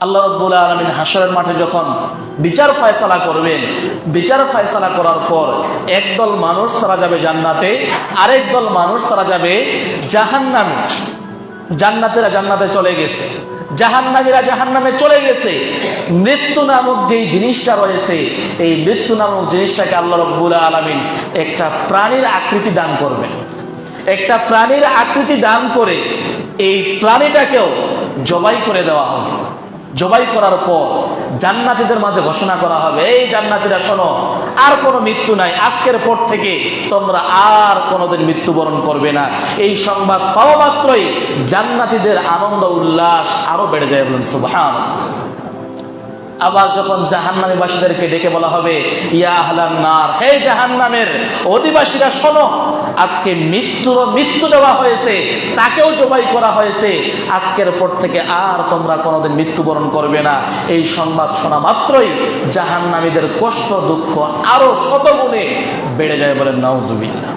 আল্লাহ রব্বুল আলমিন হাসরের মাঠে যখন বিচার ফয়সালা করবেন, বিচার ফয়সালা করার পর একদল মানুষ তারা যাবে জান্নাতে, আরেক দল মানুষ তারা যাবে জাহান্নামে। জান্নাতেরা জান্নাতে চলে গেছে। জাহান্নামীরা জাহান্নামে চলে গেছে। মৃত্যু নামক যে জিনিসটা রয়েছে, এই মৃত্যু নামক জিনিসটাকে আল্লাহ রব্বুল আলমিন একটা প্রাণীর আকৃতি দান করবেন। একটা প্রাণীর আকৃতি দান করে এই প্রাণীটাকেও জবাই করে দেওয়া হবে। জবাই করার পর জান্নাতিদের মাঝে ঘোষণা করা হবে, এই জান্নাতিরা, শোনো, আর কোনো মৃত্যু নাই। আজকের পর থেকে তোমরা আর কোনোদিন মৃত্যুবরণ করবে না। এই সংবাদ পাওয়া মাত্রই জান্নাতিদের আনন্দ উল্লাস আরও বেড়ে যায় বলুন সুবহান আবার যখন জাহান্নামী বাসীদেরকে ডেকে বলা হবে, ইয়া আহলান হে জাহান্নামের অধিবাসীরা, শোনো, আজকে মৃত্যুর, মৃত্যু দেওয়া হয়েছে, তাকেও জবাই করা হয়েছে, আজকের পর থেকে আর তোমরা কোনোদিন মৃত্যুবরণ করবে না। এই সংবাদ শোনা মাত্রই জাহান্নামীদের কষ্ট, দুঃখ আরও শতগুণে বেড়ে যায় বলেন নাউজুবিল্লাহ।